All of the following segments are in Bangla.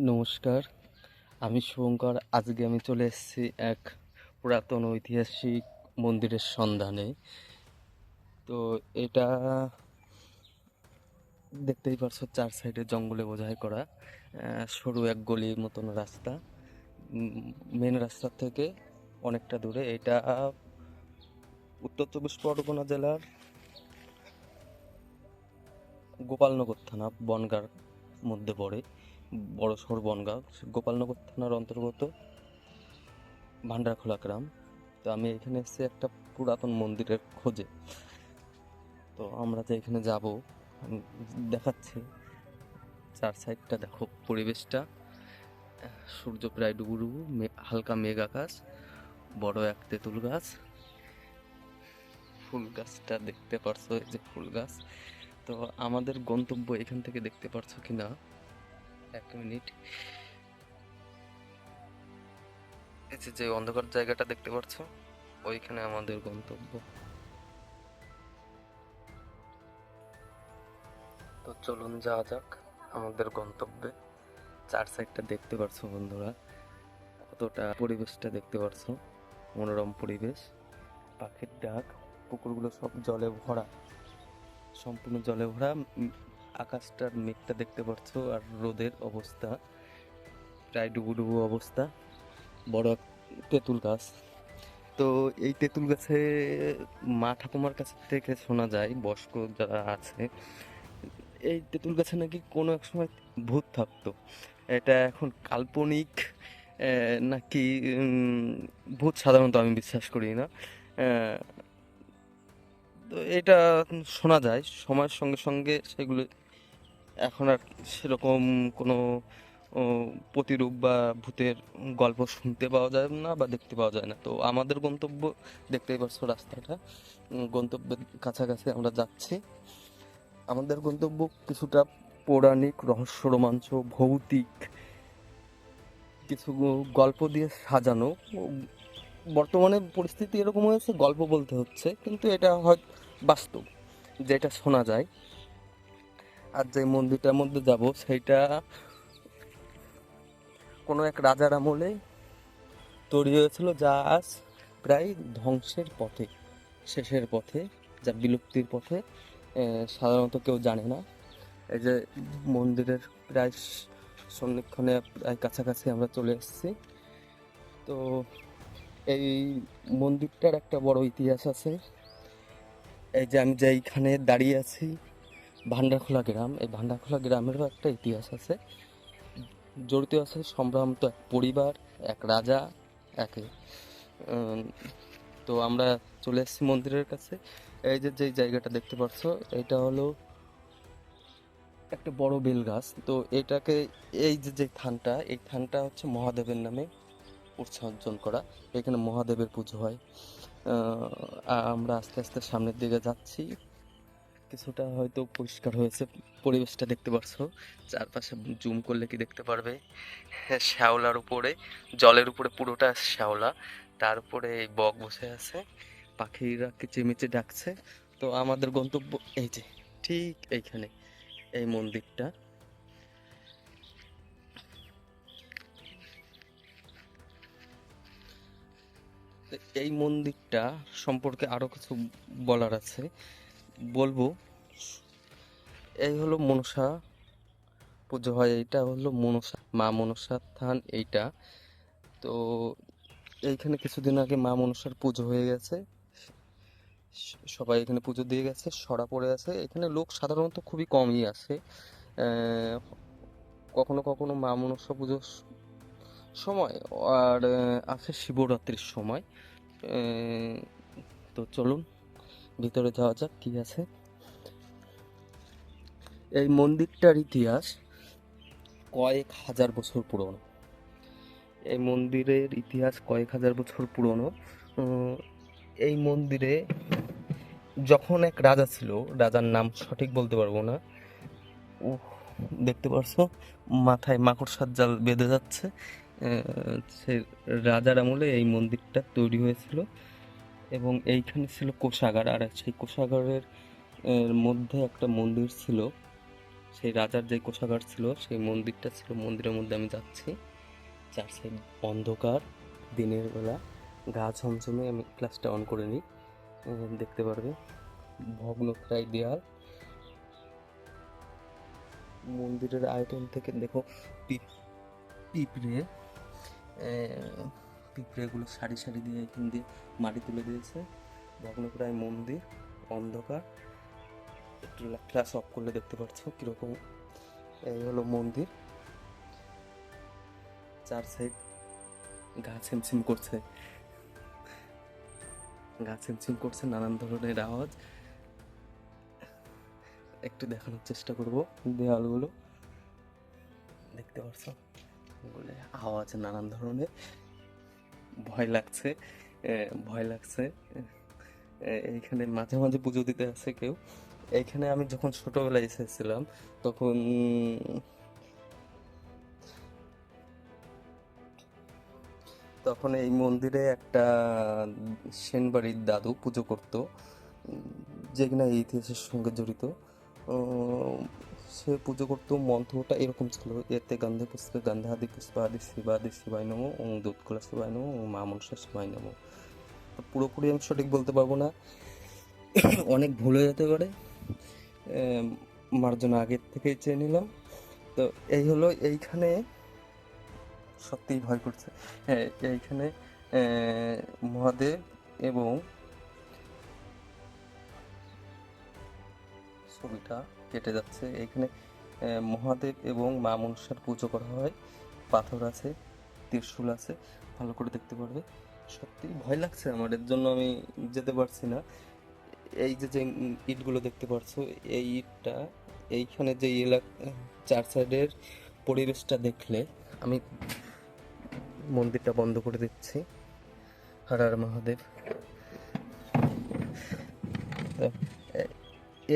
নমস্কার। আমি শুভঙ্কর। আজকে আমি চলে এসেছি এক পুরাতন ঐতিহাসিক মন্দিরের সন্ধানে। তো এটা দেখতেই পারছ চার সাইডে জঙ্গলে বোঝাই করা। সরু এক গলির মতন রাস্তা। মেন রাস্তা থেকে অনেকটা দূরে। এটা উত্তর চব্বিশ পরগনা জেলার গোপালনগর থানা, বনগাঁর মধ্যে পড়ে। বড় শহর বনগাঁ, গোপালনগর থানার অন্তর্গত ভান্ডারখোলা গ্রাম। তো আমি এখানে এসেছি একটা পুরাতন মন্দিরের খোঁজে। তো আমরা যে এখানে যাব দেখাচ্ছি। চার সাইডটা দেখো, পরিবেশটা। সূর্য প্রায় ডুবু ডুবু হালকা মেঘ আকাশ, বড় এক তেঁতুল গাছ। ফুল গাছটা দেখতে পারছ, এই যে ফুল গাছ। তো আমাদের গন্তব্য এখান থেকে দেখতে পারছ কিনা? এক মিনিট। এই যে অন্ধকার জায়গাটা দেখতে পাচ্ছ, ওইখানে আমাদের গন্তব্য। তো চলুন যাওয়া যাক আমাদের গন্তব্যে। চার সাইডটা দেখতে পারছ বন্ধুরা। কতটা পরিবেশটা দেখতে পারছ? মনোরম পরিবেশ। পাখির ডাক, পুকুরগুলো সব জলে ভরা। সম্পূর্ণ জলে ভরা। আকাশটার মেঘটা দেখতে পাচ্ছ আর রোদের অবস্থা, প্রায় ডুবু ডুবু অবস্থা। বড় তেঁতুল গাছ। তো এই তেঁতুল গাছে মা ঠাকুমার কাছ থেকে শোনা যায়, বয়স্ক যারা আছে, এই তেঁতুল গাছে নাকি কোনো এক সময় ভূত থাকতো। এটা এখন কাল্পনিক নাকি ভূত সাধারণত আমি বিশ্বাস করি না। তো এটা শোনা যায়, সময়ের সঙ্গে সঙ্গে সেগুলো এখন আর সেরকম কোনো প্রতিরূপ বা ভূতের গল্প শুনতে পাওয়া যায় না বা দেখতে পাওয়া যায় না। তো আমাদের গন্তব্য, দেখতেই পাচ্ছ রাস্তাটা গন্তব্যের কাছাকাছি আমরা যাচ্ছি। আমাদের গন্তব্য কিছুটা পৌরাণিক, রহস্য, রোমাঞ্চ, ভৌতিক কিছু গল্প দিয়ে সাজানো। বর্তমানে পরিস্থিতি এরকম হয়েছে, গল্প বলতে হচ্ছে, কিন্তু এটা হয় বাস্তব, যেটা শোনা যায়। আর যে মন্দিরটার মধ্যে যাব, সেইটা কোনো এক রাজার আমলে তৈরি হয়েছিল, যা আজ প্রায় ধ্বংসের পথে, শেষের পথে, যা বিলুপ্তির পথে সাধারণত কেউ জানে না। এই যে মন্দিরের প্রায় সন্নিক্ষণে প্রায় কাছাকাছি আমরা চলে এসেছি। তো এই মন্দিরটার একটা বড় ইতিহাস আছে। এই যে আমি যেইখানে দাঁড়িয়ে আছি ভান্ডারখোলা গ্রাম। এই ভান্ডারখোলা গ্রামেরও একটা ইতিহাস আছে। জড়িত আছে সম্ভ্রান্ত এক পরিবার, এক রাজা, একে তো আমরা চলে এসেছি মন্দিরের কাছে। এই যে যেই জায়গাটা দেখতে পাচ্ছ, এটা হলো একটা বড় বেল গাছ তো এটাকে, এই যে যে থানটা, এই থানটা হচ্ছে মহাদেবের নামে উৎসর্জন করা। এখানে মহাদেবের পুজো হয়। আমরা আস্তে আস্তে সামনের দিকে যাচ্ছি। কিছুটা হয়তো পরিষ্কার হয়েছে পরিবেশটা দেখতে পাচ্ছ চারপাশে জুম করলে কি দেখতে পারবে? হ্যাঁ, শ্যাওলার উপরে জলের উপরে পুরোটা শ্যাওলা তার উপরে বক বসে আছে পাখিরা কিচিমিচি ডাকছে। তো আমাদের গন্তব্য এই যে ঠিক এইখানে এই মন্দিরটা। এই মন্দিরটা সম্পর্কে আরও কিছু বলার আছে। বলব, এই হলো মনসা। পুজো হয়, এইটা হলো মনসা, মা মনসার থান এইটা। তো এইখানে কিছুদিন আগে মা মনসার পুজো হয়ে গেছে। সবাই এখানে পুজো দিয়ে গেছে, সরা পড়ে আছে। এখানে লোক সাধারণত খুবই কমই আসে। কখনো কখনো মা মনসা পুজোর সময় আর আছে শিবরাত্রির সময়। তো চলুন। ভিতরে যাওয়া যাক কি আছে। এই মন্দিরটার ইতিহাস কয়েক হাজার বছর পুরনো। এই মন্দিরের ইতিহাস কয়েক হাজার বছর পুরনো। এই মন্দিরে যখন এক রাজা ছিল, রাজার নাম সঠিক বলতে পারব না। ও দেখতে পারছ? মাথায় মাকড়সার জাল বেঁধে যাচ্ছে। সে রাজার আমলে এই মন্দিরটা তৈরি হয়েছিল। এবং এইখানে ছিল কোষাগার, আর সেই কোষাগারের মধ্যে একটা মন্দির ছিল। সেই রাজার যে কোষাগার ছিল, সেই মন্দিরটা ছিল, মন্দিরের মধ্যে আমি যাচ্ছি। চার সাইড অন্ধকার দিনের বেলা, গা ঝমঝমে আমি ক্লাসটা অন করে নিই। দেখতে পারবে ভগ্নপ্রায় দেয়াল। মন্দিরের আয়তন থেকে দেখো পিঁপড়ে পিঁপড়েগুলো সারি সারি দিয়ে এখান দিয়ে মাটি তুলে দিয়েছে। ভগ্নপ্রায় মন্দির, অন্ধকার। একটু ক্লাস অফ করলে দেখতে পাচ্ছ কীরকম। এই হলো মন্দির। চার সাইড গা ছিমছিম করছে। গা ছিমছিম করছে, নানান ধরনের আওয়াজ। একটু দেখানোর চেষ্টা করব দেওয়ালগুলো দেখতে পাচ্ছ আওয়াজ নানান ধরনের। ভয় লাগছে ভয় লাগছে। এইখানে মাঝে মাঝে পুজো দিতে আসে কেউ। এইখানে আমি যখন ছোটবেলায় এসেছিলাম, তখন তখন এই মন্দিরে একটা সেনবাড়ির দাদু পুজো করতো যে কিনা ইতিহাসের সঙ্গে জড়িত। সে পুজো করতো মন্ত্রটা এরকম ছিল। এতে গন্ধে পুষ্পে গন্ধাদি পুষ্পাদি শিবাদি শিবাই নমো ওং দুধকুলা শিবাই নমো ওং মা মনসা শিবাই নমো। পুরোপুরি আমি সঠিক বলতে পারব না। অনেক ভুল হয়ে যেতে পারে। এম, মার্জনা আগের থেকেই চেয়ে নিলাম। তো এই হলো এইখানে সত্যিই ভয় করছে। হ্যাঁ এইখানে মহাদেব এবং ছবিটা কেটে যাচ্ছে। এইখানে আহ, মহাদেব এবং মা মনসার পুজো করা হয়। পাথর আছে ত্রিশূল আছে ভালো করে দেখতে পারবে। সত্যি ভয় লাগছে আমার এর জন্য আমি যেতে পারছি না। এই যে যে ইটগুলো দেখতে পারছ এই ইটটা এইখানে যে এলাকা চার সাইডের পরিবেশটা দেখলে আমি মন্দিরটা বন্ধ করে দিচ্ছি। হর হর মহাদেব।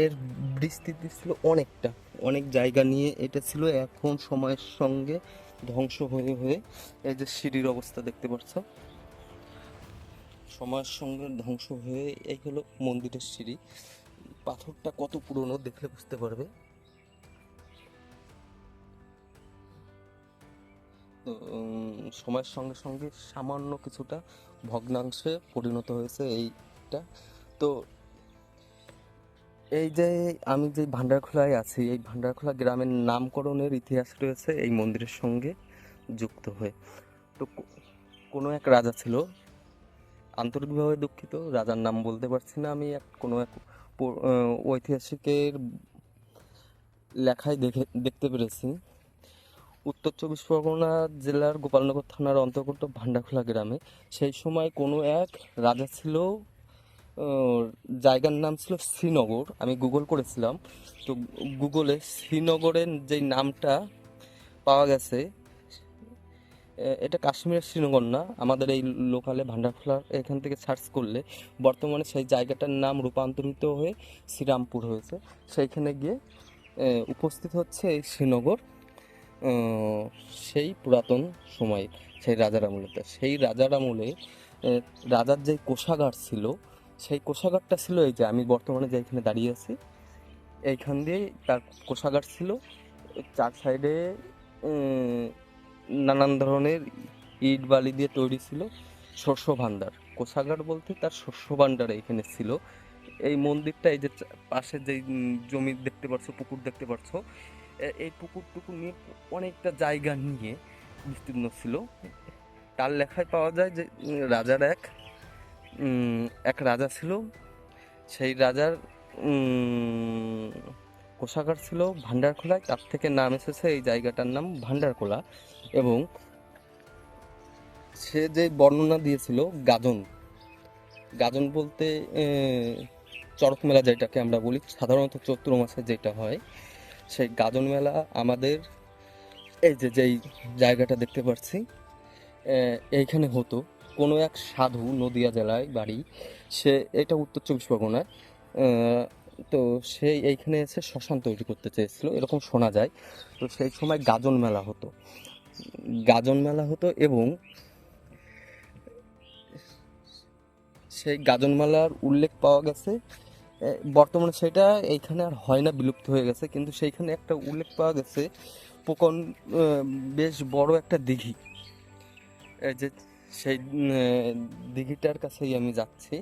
এর বিস্তৃতি ছিল অনেকটা। অনেক জায়গা নিয়ে এটা ছিল এখন সময়ের সঙ্গে ধ্বংস হয়ে হয়ে এই যে সিঁড়ির অবস্থা দেখতে পাচ্ছ। সময়ের সঙ্গে ধ্বংস হয়ে এই হলো মন্দিরের সিঁড়ি। পাথরটা কত পুরনো দেখলে বুঝতে পারবে। তো সময়ের সঙ্গে সঙ্গে সামান্য কিছুটা ভগ্নাংশে পরিণত হয়েছে এইটা। তো এই যে আমি যে ভান্ডারখোলায় আছি, এই ভান্ডারখোলা গ্রামের নামকরণের ইতিহাস রয়েছে এই মন্দিরের সঙ্গে যুক্ত হয়ে। তো কোনো এক রাজা ছিল, আন্তরিকভাবে দুঃখিত, রাজার নাম বলতে পারছি না আমি, এক কোনো এক ঐতিহাসিকের লেখায় দেখে, দেখতে পেরেছি। উত্তর চব্বিশ পরগনা জেলার গোপালনগর থানার অন্তর্গত ভান্ডাখোলা গ্রামে, সেই সময় কোনো এক রাজা ছিল জায়গার নাম ছিল শ্রীনগর। আমি গুগল করেছিলাম। তো গুগলে শ্রীনগরের যেই নামটা পাওয়া গেছে এটা কাশ্মীরের শ্রীনগর না। আমাদের এই লোকালে ভান্ডারখোলা এখান থেকে সার্চ করলে বর্তমানে সেই জায়গাটার নাম রূপান্তরিত হয়ে শ্রীরামপুর হয়েছে। সেইখানে গিয়ে উপস্থিত হচ্ছে এই শ্রীনগর সেই পুরাতন সময়, সেই রাজার আমলেতে। সেই রাজার আমলে রাজার যে কোষাগার ছিল সেই কোষাগারটা ছিল এই যে আমি বর্তমানে যে এখানে দাঁড়িয়ে আছি, এইখান দিয়ে তার কোষাগার ছিল। চার সাইডে নানান ধরনের ইট বালি দিয়ে তৈরি ছিল। শস্য ভাণ্ডার কোষাগার বলতে তার শস্য ভাণ্ডার এখানে ছিল। এই মন্দিরটা এই যে পাশে যে জমি দেখতে পাচ্ছ পুকুর দেখতে পাচ্ছ এই পুকুর টুকুর নিয়ে অনেকটা জায়গা নিয়ে বিস্তীর্ণ ছিল। তার লেখায় পাওয়া যায় যে রাজার এক এক রাজা ছিল। সেই রাজার কোষাগার ছিল ভান্ডারখোলায়। তার থেকে নাম এসেছে এই জায়গাটার নাম ভান্ডারখোলা এবং সে যে বর্ণনা দিয়েছিল গাজন গাজন বলতে এ, চড়ক মেলা যেটাকে আমরা বলি সাধারণত চৈত্র মাসে যেটা হয় সেই গাজন মেলা আমাদের এই যে যেই জায়গাটা দেখতে পাচ্ছি এইখানে হতো। কোনো এক সাধু নদিয়া জেলায় বাড়ি, সে এটা উত্তর চব্বিশ পরগনায় তো সে এইখানে এসে শ্মশান তৈরি করতে চেয়েছিল, এরকম শোনা যায়। তো সেই সময় গাজন মেলা হতো। গাজন মেলা হতো এবং সেই গাজন মেলার উল্লেখ পাওয়া গেছে বর্তমানে সেটা এইখানে আর হয় না, বিলুপ্ত হয়ে গেছে, কিন্তু সেইখানে একটা উল্লেখ পাওয়া গেছে, পোকন বেশ বড় একটা দিঘি। যে সেই দিঘিটার কাছেই আমি যাচ্ছি।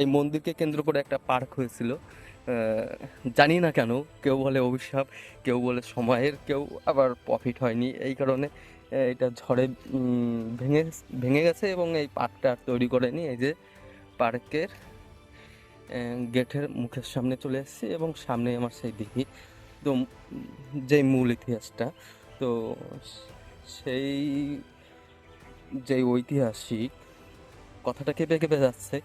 এই মন্দিরকে কেন্দ্র করে একটা পার্ক হয়েছিল। জানি না কেন কেউ বলে অভিশাপ কেউ বলে সময়ের কেউ আবার প্রফিট হয়নি। এই কারণে এটা ঝড়ে ভেঙে ভেঙে গেছে এবং এই পার্কটা আর তৈরি করেনি। এই যে পার্কের গেটের মুখের সামনে চলে এসেছি এবং সামনে আমার সেই দিঘি। তো উম, যে মূল ইতিহাসটা তো সেই যে ঐতিহাসিক কথাটা কেঁপে কেঁপে যাচ্ছে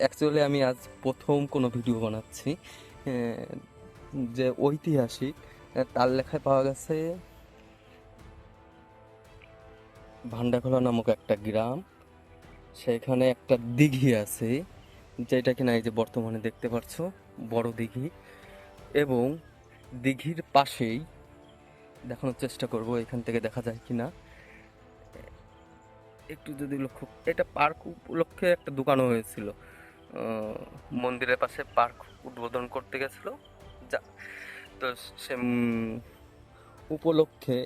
অ্যাকচুয়ালি আমি আজ প্রথম কোনো ভিডিও বানাচ্ছি যে ঐতিহাসিক তার লেখায় পাওয়া গেছে ভান্ডাখোলা নামক একটা গ্রাম। সেখানে একটা দিঘি আছে, যেটা কিনা এই যে বর্তমানে দেখতে পাচ্ছ, বড় দিঘি। এবং দিঘির পাশেই, দেখানোর চেষ্টা করব, এখান থেকে দেখা যায় কিনা। একটু যদি লক্ষ্য, এটা পার্ক উপলক্ষে একটা দোকানও হয়েছিল। মন্দিরের পাশে পার্ক উদ্বোধন করতে গেছিল। যা, তো সে উপলক্ষে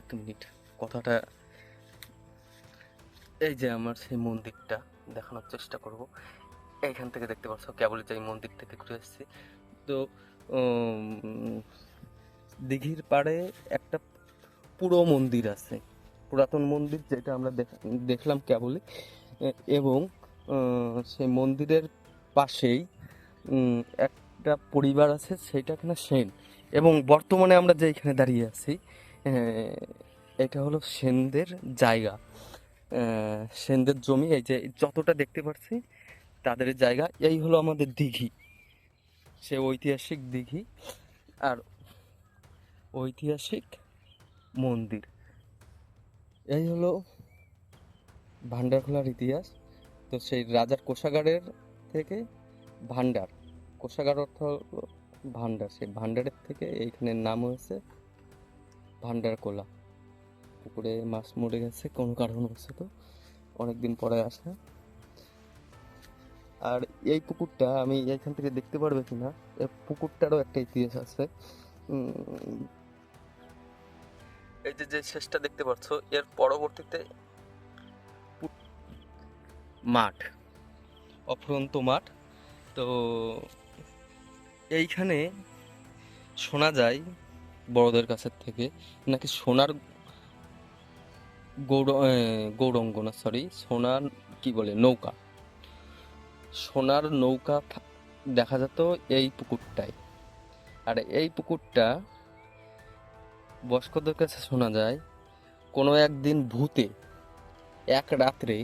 এক মিনিট, কথাটা এই যে আমার সেই মন্দিরটা দেখানোর চেষ্টা করব। এইখান থেকে দেখতে পাচ্ছ কেবল যে মন্দির থেকে ঘুরে এসেছি। তো দিঘির পাড়ে একটা পুরো মন্দির আছে। পুরাতন মন্দির যেটা আমরা দেখ- দেখলাম কেবলই। এবং সেই মন্দিরের পাশেই একটা পরিবার আছে, সেটা কিনা সেন। এবং বর্তমানে আমরা যেখানে দাঁড়িয়ে আছি এটা হলো সেনদের জায়গা। সেনদের জমি, এই যে যতটা দেখতে পাচ্ছি তাদের জায়গা। এই হলো আমাদের দিঘি। সে ঐতিহাসিক দিঘি। আর ঐতিহাসিক মন্দির। এই হলো ভান্ডারখোলার ইতিহাস। তো সেই রাজার কোষাগারের থেকে ভান্ডার কোষাগার অর্থ হলো ভান্ডার সেই ভান্ডারের থেকে এইখানের নাম হয়েছে ভান্ডারকোলা পুকুরে মাছ মরে গেছে, কোনো কারণ হচ্ছে তো অনেকদিন পরে আসা আর এই পুকুরটা আমি এইখান থেকে দেখতে পারবে কিনা এই পুকুরটারও একটা ইতিহাস আছে। এই যে যে শেষটা দেখতে পাচ্ছ এর পরবর্তীতে মাঠ। অফুরন্ত মাঠ। তো এইখানে শোনা যায় বড়দের কাছের থেকে নাকি সোনার গৌর গৌরঙ্গ না সরি সোনার কি বলে নৌকা। সোনার নৌকা দেখা যেত এই পুকুরটায়। আর এই পুকুরটা বয়স্কদের কাছে শোনা যায়, কোনো একদিন ভূতে এক রাত্রে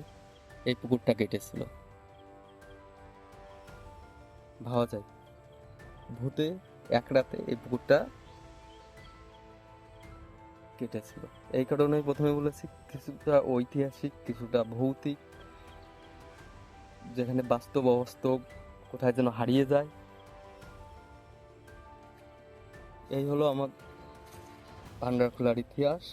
এই পুকুরটা কেটেছিল। ভাবা যায়, ভূতে এক রাতে এই পুকুরটা কেটেছিল। এই কারণে প্রথমে বলেছি, কিছুটা ঐতিহাসিক, কিছুটা ভৌতিক, যেখানে বাস্তব অবাস্তব কোথায় যেন হারিয়ে যায়। এই হলো আমার ভান্ডারখোলার ইতিহাস।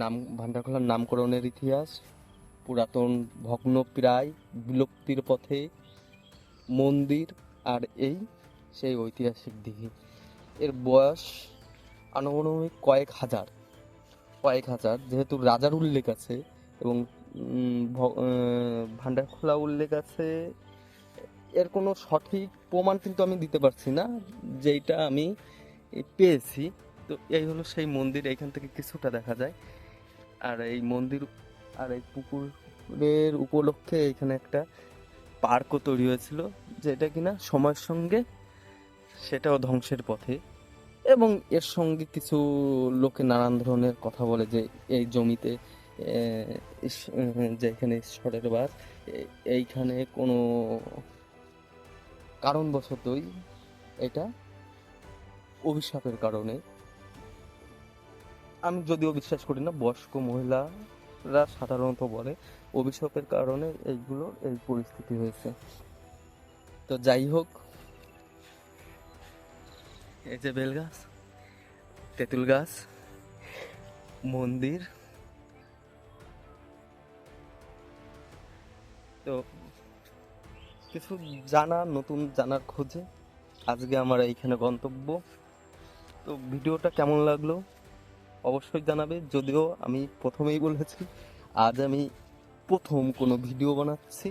নাম, ভান্ডারখোলার নামকরণের ইতিহাস। পুরাতন ভগ্ন প্রায় বিলুপ্তির পথে মন্দির আর এই সেই ঐতিহাসিক দিঘি। এর বয়স আনুমানিক কয়েক হাজার। কয়েক হাজার, যেহেতু রাজার উল্লেখ আছে এবং ভান্ডারখোলা উল্লেখ আছে এর কোনো সঠিক প্রমাণ কিন্তু আমি দিতে পারছি না, যেইটা আমি পেয়েছি। তো এই হলো সেই মন্দির এইখান থেকে কিছুটা দেখা যায়। আর এই মন্দির আর এই পুকুরের উপলক্ষে এখানে একটা পার্কও তৈরি হয়েছিল, যেটা কিনা সময়ের সঙ্গে সেটাও ধ্বংসের পথে। এবং এর সঙ্গে কিছু লোকে নানান ধরনের কথা বলে যে এই জমিতে যেখানে ঈশ্বরের বাস এইখানে কোনো কারণবশতই এটা অভিশাপের কারণে। আমি যদিও বিশ্বাস করি না, বয়স্ক মহিলারা সাধারণত বলে অভিশাপের কারণে এইগুলো, এই পরিস্থিতি হয়েছে। তো যাই হোক, এই যে বেলগাছ তেঁতুল গাছ, মন্দির। তো কিছু জানা নতুন জানার খোঁজে। আজকে আমার এইখানে গন্তব্য। তো ভিডিওটা কেমন লাগল? অবশ্যই জানাবে। যদিও আমি প্রথমেই বলেছি, আজ আমি প্রথম কোনো ভিডিও বানাচ্ছি।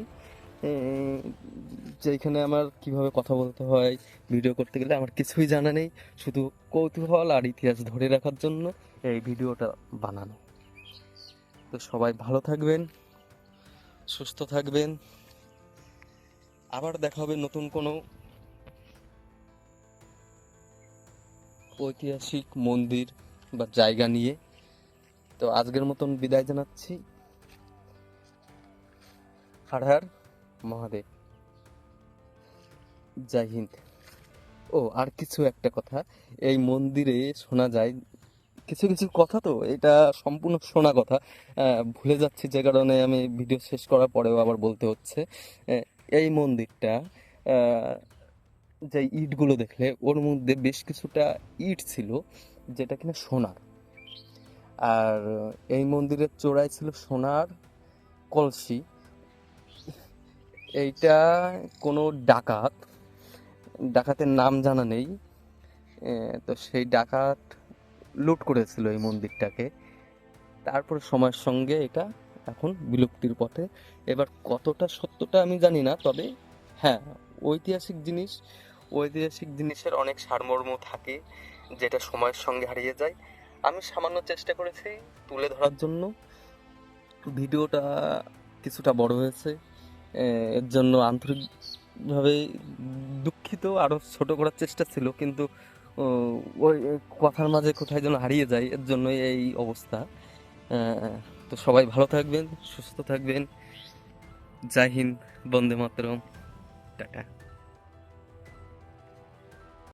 যেখানে আমার কীভাবে কথা বলতে হয়, ভিডিও করতে গেলে আমার কিছুই জানা নেই। শুধু কৌতূহল আর ইতিহাস ধরে রাখার জন্য এই ভিডিওটা বানানো। তো সবাই ভালো থাকবেন, সুস্থ থাকবেন। আবার দেখা হবে নতুন কোনো ঐতিহাসিক মন্দির বা জায়গা নিয়ে। তো আজকের মতন বিদায় জানাচ্ছি। হার হার মহাদেব। জয় হিন্দ। ও, আর কিছু একটা কথা। এই মন্দিরে শোনা যায়, কিছু কিছু কথা তো, এটা সম্পূর্ণ শোনা কথা। ভুলে যাচ্ছি যে কারণে আমি ভিডিও শেষ করার পরেও আবার বলতে হচ্ছে। এই মন্দিরটা যে ইটগুলো দেখলে, ওর মধ্যে বেশ কিছুটা ইট ছিল, যেটা কিনা সোনার। আর এই মন্দিরের চূড়ায় ছিল সোনার কলসি। এইটা কোনো ডাকাত, ডাকাতের নাম জানা নেই তো সেই ডাকাত লুট করেছিল এই মন্দিরটাকে। তারপরে সময়ের সঙ্গে এটা এখন বিলুপ্তির পথে এবার কতটা সত্যটা আমি জানি না, তবে হ্যাঁ ঐতিহাসিক জিনিস, ঐতিহাসিক জিনিসের অনেক সারমর্ম থাকে যেটা সময়ের সঙ্গে হারিয়ে যায়। আমি সামান্য চেষ্টা করেছি তুলে ধরার জন্য। ভিডিওটা কিছুটা বড় হয়েছে। এর জন্য আন্তরিকভাবে দুঃখিত আরও ছোট করার চেষ্টা ছিল, কিন্তু ওই কথার মাঝে কোথায় যেন হারিয়ে যায়, এর জন্যই এই অবস্থা। তো সবাই ভালো থাকবেন, সুস্থ থাকবেন। জয় হিন্দ বন্দে মাতরম টাটা।